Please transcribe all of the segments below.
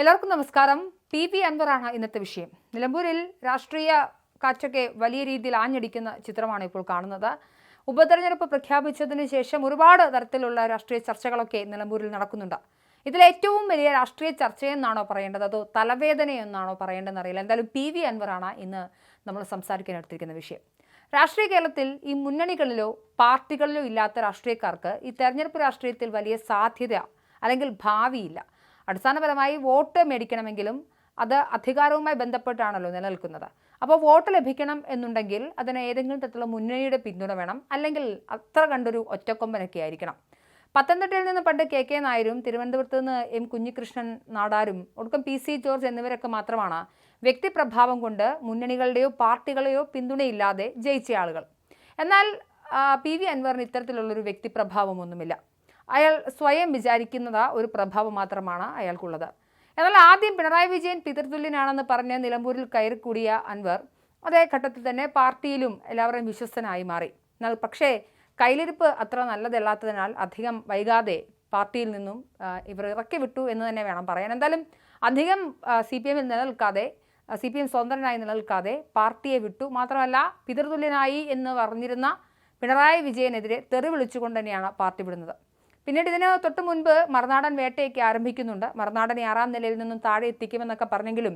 എല്ലാവർക്കും നമസ്കാരം. P V അൻവറാണ് ഇന്നത്തെ വിഷയം. നിലമ്പൂരിൽ രാഷ്ട്രീയ കാറ്റൊക്കെ വലിയ രീതിയിൽ ആഞ്ഞടിക്കുന്ന ചിത്രമാണ് ഇപ്പോൾ കാണുന്നത്. ഉപതെരഞ്ഞെടുപ്പ് പ്രഖ്യാപിച്ചതിന് ശേഷം ഒരുപാട് തരത്തിലുള്ള രാഷ്ട്രീയ ചർച്ചകളൊക്കെ നിലമ്പൂരിൽ നടക്കുന്നുണ്ട്. ഇതിൽ ഏറ്റവും വലിയ രാഷ്ട്രീയ ചർച്ചയെന്നാണോ പറയേണ്ടത്? അതോ തലവേദനയെന്നാണോ പറയേണ്ടതെന്ന് അറിയില്ല എന്തായാലും പി വി അൻവറാണ് ഇന്ന് നമ്മൾ സംസാരിക്കാൻ എടുത്തിരിക്കുന്ന വിഷയം. രാഷ്ട്രീയ കേരളത്തിൽ ഈ മുന്നണികളിലോ പാർട്ടികളിലോ ഇല്ലാത്ത രാഷ്ട്രീയക്കാർക്ക് ഈ തെരഞ്ഞെടുപ്പ് രാഷ്ട്രീയത്തിൽ വലിയ സാധ്യത അല്ലെങ്കിൽ ഭാവിയില്ല. അടിസ്ഥാനപരമായി വോട്ട് മേടിക്കണമെങ്കിലും അത് അധികാരവുമായി ബന്ധപ്പെട്ടാണല്ലോ നിലനിൽക്കുന്നത്. അപ്പോൾ വോട്ട് ലഭിക്കണം എന്നുണ്ടെങ്കിൽ അതിന് ഏതെങ്കിലും തരത്തിലുള്ള മുന്നണിയുടെ പിന്തുണ വേണം. അല്ലെങ്കിൽ അത്ര കണ്ടൊരു ഒറ്റക്കൊമ്പനൊക്കെ ആയിരിക്കണം. പത്തനംതിട്ടയിൽ നിന്ന് പണ്ട് കെ കെ നായരും തിരുവനന്തപുരത്ത് നിന്ന് എം കുഞ്ഞികൃഷ്ണൻ നാടാരും ഒടുക്കം പി സി ജോർജ് എന്നിവരൊക്കെ മാത്രമാണ് വ്യക്തിപ്രഭാവം കൊണ്ട് മുന്നണികളുടെയോ പാർട്ടികളെയോ പിന്തുണയില്ലാതെ ജയിച്ച ആളുകൾ. എന്നാൽ പി വി അൻവറിന് ഇത്തരത്തിലുള്ളൊരു വ്യക്തിപ്രഭാവമൊന്നുമില്ല. അയാൾ സ്വയം വിചാരിക്കുന്നത് ഒരു പ്രഭാവം മാത്രമാണ് അയാൾക്കുള്ളത്. എന്നാൽ ആദ്യം പിണറായി വിജയൻ പിതൃതുല്യനാണെന്ന് പറഞ്ഞ് നിലമ്പൂരിൽ കയറിക്കൂടിയ അൻവർ അതേ ഘട്ടത്തിൽ തന്നെ പാർട്ടിയിലും എല്ലാവരും വിശ്വസ്തനായി മാറി. എന്നാൽ പക്ഷേ കയ്യിലിരിപ്പ് അത്ര നല്ലതല്ലാത്തതിനാൽ അധികം വൈകാതെ പാർട്ടിയിൽ നിന്നും ഇവർ ഇറക്കി വിട്ടു എന്ന് തന്നെ വേണം പറയാൻ. എന്തായാലും അധികം സി പി എമ്മിൽ നിലനിൽക്കാതെ സി പി എം സ്വതന്ത്രനായി നിലനിൽക്കാതെ പാർട്ടിയെ വിട്ടു. മാത്രമല്ല പിതൃതുല്യനായി എന്ന് പറഞ്ഞിരുന്ന പിണറായി വിജയനെതിരെ തെറി വിളിച്ചുകൊണ്ട് തന്നെയാണ് പാർട്ടി വിടുന്നത്. പിന്നീട് ഇതിന് തൊട്ട് മുൻപ് മറുനാടൻ വേട്ടയൊക്കെ ആരംഭിക്കുന്നുണ്ട്. മറുനാടനെ ആറാം നിലയിൽ നിന്നും താഴെ എത്തിക്കുമെന്നൊക്കെ പറഞ്ഞെങ്കിലും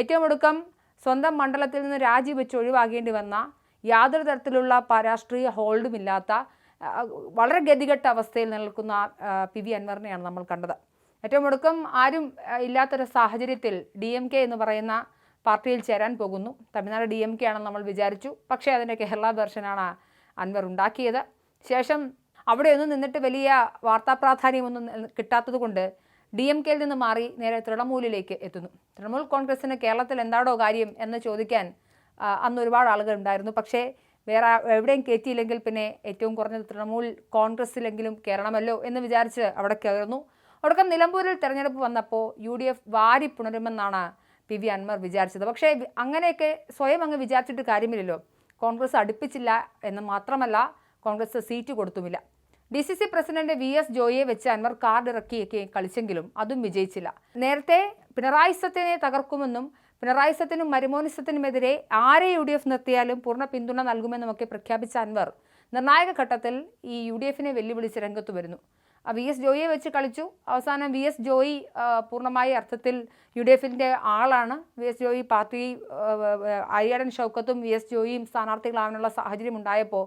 ഏറ്റവും ഒടുക്കം സ്വന്തം മണ്ഡലത്തിൽ നിന്ന് രാജിവെച്ച് ഒഴിവാകേണ്ടി വന്ന യാതൊരു തരത്തിലുള്ള രാഷ്ട്രീയ ഹോൾഡും ഇല്ലാത്ത വളരെ ഗതികെട്ട അവസ്ഥയിൽ നിൽക്കുന്ന പി വി അൻവറിനെയാണ് നമ്മൾ കണ്ടത്. ഏറ്റവും ഒടുക്കം ആരും ഇല്ലാത്തൊരു സാഹചര്യത്തിൽ ഡി എം കെ എന്ന് പറയുന്ന പാർട്ടിയിൽ ചേരാൻ പോകുന്നു. തമിഴ്നാട് ഡി എം കെ ആണെന്ന് നമ്മൾ വിചാരിച്ചു. പക്ഷേ അതിന്റെ കേരള വെർഷനാണ് അൻവർ ഉണ്ടാക്കിയത്. ശേഷം അവിടെയൊന്നും നിന്നിട്ട് വലിയ വാർത്താ പ്രാധാന്യമൊന്നും കിട്ടാത്തത് കൊണ്ട് ഡി എം കെയിൽ നിന്ന് മാറി നേരെ തൃണമൂലിലേക്ക് എത്തുന്നു. തൃണമൂൽ കോൺഗ്രസിന് കേരളത്തിൽ എന്താണോ കാര്യം എന്ന് ചോദിക്കാൻ അന്ന് ഒരുപാട് ആളുകൾ ഉണ്ടായിരുന്നു. പക്ഷേ വേറെ എവിടെയും കയറ്റിയില്ലെങ്കിൽ പിന്നെ ഏറ്റവും കുറഞ്ഞത് തൃണമൂൽ കോൺഗ്രസ്സിലെങ്കിലും കയറണമല്ലോ എന്ന് വിചാരിച്ച് അവിടെ കയറുന്നു ഒടുക്കം നിലമ്പൂരിൽ തെരഞ്ഞെടുപ്പ് വന്നപ്പോൾ യു ഡി എഫ് വാരി പുണരുമെന്നാണ് പി വി അൻവർ വിചാരിച്ചത്. പക്ഷേ അങ്ങനെയൊക്കെ സ്വയം അങ്ങ് വിചാരിച്ചിട്ട് കാര്യമില്ലല്ലോ. കോൺഗ്രസ് അടുപ്പിച്ചില്ല എന്ന് മാത്രമല്ല Congress seat കൊടുത്തുമില്ല. D C C president V S ജോയിയെ വെച്ച് അൻവർ കാർഡ് ഇറക്കിയൊക്കെ കളിച്ചെങ്കിലും അതും വിജയിച്ചില്ല. നേരത്തെ പിണറായി സത്യനെ തകർക്കുമെന്നും പിണറായി സത്യനും മരുമോനിസത്തിനുമെതിരെ ആരെ യു ഡി എഫ് നിർത്തിയാലും പൂർണ പിന്തുണ നൽകുമെന്നുമൊക്കെ പ്രഖ്യാപിച്ച അൻവർ നിർണായക ഘട്ടത്തിൽ ഈ യു ഡി എഫിനെ വെല്ലുവിളിച്ച് രംഗത്ത് വരുന്നു. വി എസ് ജോയിയെ വെച്ച് കളിച്ചു. അവസാനം വി എസ് ജോയി പൂർണമായ അർത്ഥത്തിൽ യു ഡി എഫിന്റെ ആളാണ്. V S Joy party Aryadan ഷൗക്കത്തും V S ജോയിയും സ്ഥാനാർത്ഥികളാവാനുള്ള സാഹചര്യം ഉണ്ടായപ്പോൾ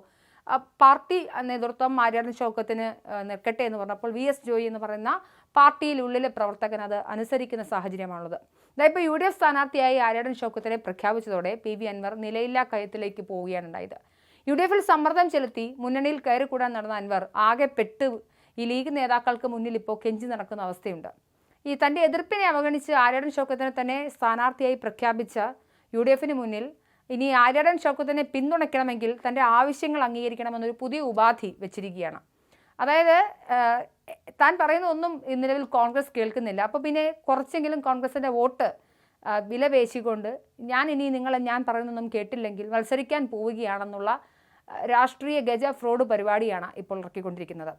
പാർട്ടി നേതൃത്വം ആര്യാടൻ ഷൗക്കത്തിന് നിൽക്കട്ടെ എന്ന് പറഞ്ഞപ്പോൾ വി എസ് ജോയി എന്ന് പറയുന്ന പാർട്ടിയിലുള്ളിലെ പ്രവർത്തകൻ അത് അനുസരിക്കുന്ന സാഹചര്യമാണുള്ളത്. ഇതായിപ്പോൾ യു ഡി എഫ് സ്ഥാനാർത്ഥിയായി ആര്യാടൻ ഷൗക്കത്തിനെ പ്രഖ്യാപിച്ചതോടെ പി വി അൻവർ നിലയില്ലാ കയത്തിലേക്ക് പോവുകയാണ് ഉണ്ടായത്. യു ഡി എഫിൽ സമ്മർദ്ദം ചെലുത്തി മുന്നണിയിൽ കയറിക്കൂടാൻ നടന്ന അൻവർ ആകെ പെട്ട് ഈ ലീഗ് നേതാക്കൾക്ക് മുന്നിൽ ഇപ്പോൾ കെഞ്ചി നടക്കുന്ന അവസ്ഥയുണ്ട്. ഈ തന്റെ എതിർപ്പിനെ അവഗണിച്ച് ആര്യാടൻ ഷൗക്കത്തിനെ തന്നെ സ്ഥാനാർത്ഥിയായി പ്രഖ്യാപിച്ച യു ഡി എഫിന് മുന്നിൽ ഇനി ആര്യാടൻ ഷൗക്കത്തിനെ പിന്തുണയ്ക്കണമെങ്കിൽ തന്റെ ആവശ്യങ്ങൾ അംഗീകരിക്കണമെന്നൊരു പുതിയ ഉപാധി വെച്ചിരിക്കുകയാണ്. അതായത് താൻ പറയുന്ന ഒന്നും നിലവിൽ കോൺഗ്രസ് കേൾക്കുന്നില്ല. അപ്പോൾ പിന്നെ കുറച്ചെങ്കിലും കോൺഗ്രസിന്റെ വോട്ട് വിലപേശിക്കൊണ്ട് വില പേശിക്കൊണ്ട് ഞാൻ ഇനി നിങ്ങളെ ഞാൻ പറയുന്നൊന്നും കേട്ടില്ലെങ്കിൽ മത്സരിക്കാൻ പോവുകയാണെന്നുള്ള രാഷ്ട്രീയ ഗജ ഫ്രോഡ് പരിപാടിയാണ് ഇപ്പോൾ ഇറക്കിക്കൊണ്ടിരിക്കുന്നത്.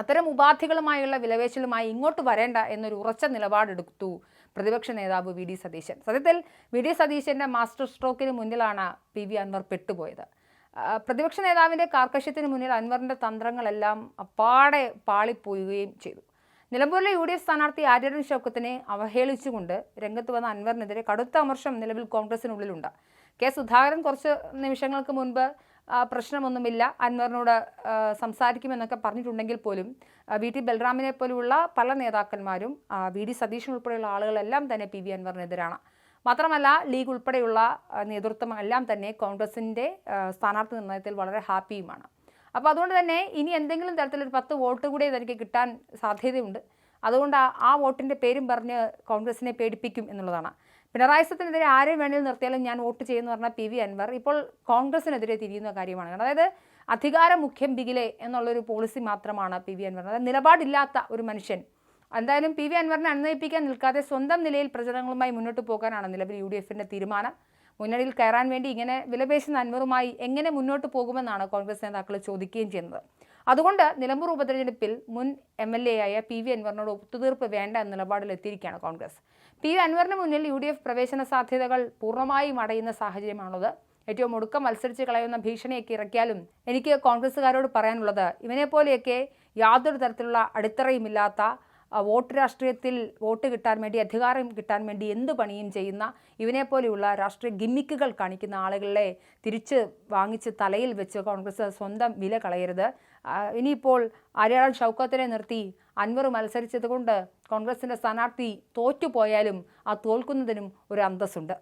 അത്തരം ഉപാധികളുമായുള്ള വിലവേശലുമായി ഇങ്ങോട്ട് വരേണ്ട എന്നൊരു ഉറച്ച നിലപാടെടുത്തു പ്രതിപക്ഷ നേതാവ് വി ഡി സതീശൻ. സത്യത്തിൽ വി ഡി സതീശന്റെ മാസ്റ്റർ സ്ട്രോക്കിന് മുന്നിലാണ് പി വി അൻവർ പെട്ടുപോയത്. പ്രതിപക്ഷ നേതാവിന്റെ കാർക്കശ്യത്തിന് മുന്നിൽ അൻവറിന്റെ തന്ത്രങ്ങളെല്ലാം അപ്പാടെ പാളിപ്പോയുകയും ചെയ്തു. നിലമ്പൂരിലെ യു ഡി എഫ് സ്ഥാനാർത്ഥി ആര്യടൻ ഷൗക്കത്തിനെ അവഹേളിച്ചുകൊണ്ട് രംഗത്ത് വന്ന അൻവറിനെതിരെ കടുത്ത അമർഷം നിലവിൽ കോൺഗ്രസിനുള്ളിലുണ്ട്. കെ സുധാകരൻ കുറച്ച് നിമിഷങ്ങൾക്ക് മുൻപ് പ്രശ്നമൊന്നുമില്ല. അൻവറിനോട് സംസാരിക്കുമെന്നൊക്കെ പറഞ്ഞിട്ടുണ്ടെങ്കിൽ പോലും വി ടി ബൽറാമിനെ പോലെയുള്ള പല നേതാക്കന്മാരും വി ഡി സതീശൻ ഉൾപ്പെടെയുള്ള ആളുകളെല്ലാം തന്നെ പി വി അൻവറിനെതിരാണ്. മാത്രമല്ല ലീഗ് ഉൾപ്പെടെയുള്ള നേതൃത്വം എല്ലാം തന്നെ കോൺഗ്രസിന്റെ സ്ഥാനാർത്ഥി നിർണയത്തിൽ വളരെ ഹാപ്പിയുമാണ്. അപ്പോൾ അതുകൊണ്ട് തന്നെ ഇനി എന്തെങ്കിലും തരത്തിലൊരു പത്ത് വോട്ട് കൂടി തനിക്ക് കിട്ടാൻ സാധ്യതയുണ്ട്. അതുകൊണ്ട് ആ വോട്ടിന്റെ പേരും പറഞ്ഞ് കോൺഗ്രസിനെ പേടിപ്പിക്കും എന്നുള്ളതാണ്. പിണറായി സത്തിനെതിരെ ആരെ വേണമെങ്കിലും നിർത്തിയാലും ഞാൻ വോട്ട് ചെയ്യുമെന്ന് പറഞ്ഞ പി വി അൻവർ ഇപ്പോൾ കോൺഗ്രസിനെതിരെ തിരിയുന്ന കാര്യമാണ്. അതായത് അധികാര മുഖ്യം ബിഗിലെ എന്നുള്ളൊരു പോളിസി മാത്രമാണ് പി വി അൻവർ അതായത് നിലപാടില്ലാത്ത ഒരു മനുഷ്യൻ. എന്തായാലും പി വി അൻവറിനെ അനുനയിപ്പിക്കാൻ നിൽക്കാതെ സ്വന്തം നിലയിൽ പ്രചരണങ്ങളുമായി മുന്നോട്ട് പോകാനാണ് നിലവിൽ യു ഡി എഫിന്റെ തീരുമാനം. മുന്നണിയിൽ കയറാൻ വേണ്ടി ഇങ്ങനെ വിലപേശുന്ന അൻവറുമായി എങ്ങനെ മുന്നോട്ട് പോകുമെന്നാണ് കോൺഗ്രസ് നേതാക്കൾ ചോദിക്കുകയും ചെയ്യുന്നത്. അതുകൊണ്ട് നിലമ്പൂർ ഉപതെരഞ്ഞെടുപ്പിൽ മുൻ എം എൽ എ ആയ പി വി അൻവറിനോട് ഒത്തുതീർപ്പ് വേണ്ട എന്ന നിലപാടിലെത്തിയിരിക്കുകയാണ് കോൺഗ്രസ്. പി വി അൻവറിന് മുന്നിൽ യു ഡി എഫ് പ്രവേശന സാധ്യതകൾ പൂർണമായും അടയുന്ന സാഹചര്യമാണുള്ളത്. ഏറ്റവും ഒടുക്കം മത്സരിച്ച് കളയുന്ന ഭീഷണിയൊക്കെ ഇറക്കിയാലും എനിക്ക് കോൺഗ്രസ്സുകാരോട് പറയാനുള്ളത് ഇവനെപ്പോലെയൊക്കെ യാതൊരു തരത്തിലുള്ള അടിത്തറയുമില്ലാത്ത വോട്ട് രാഷ്ട്രീയത്തിൽ വോട്ട് കിട്ടാൻ വേണ്ടി അധികാരം കിട്ടാൻ വേണ്ടി എന്ത് പണിയും ചെയ്യുന്ന ഇവനെപ്പോലെയുള്ള രാഷ്ട്രീയ ഗിമ്മിക്കുകൾ കാണിക്കുന്ന ആളുകളെ തിരിച്ച് വാങ്ങിച്ച് തലയിൽ വെച്ച് കോൺഗ്രസ് സ്വന്തം വില കളയരുത്. ഇനിയിപ്പോൾ അരയാൾ ഷൗക്കത്തിനെ നിർത്തി അൻവർ മത്സരിച്ചതുകൊണ്ട് കോൺഗ്രസിന്റെ സ്ഥാനാർത്ഥി തോറ്റുപോയാലും ആ തോൽക്കുന്നതിനും ഒരു അന്തസ്സുണ്ട്.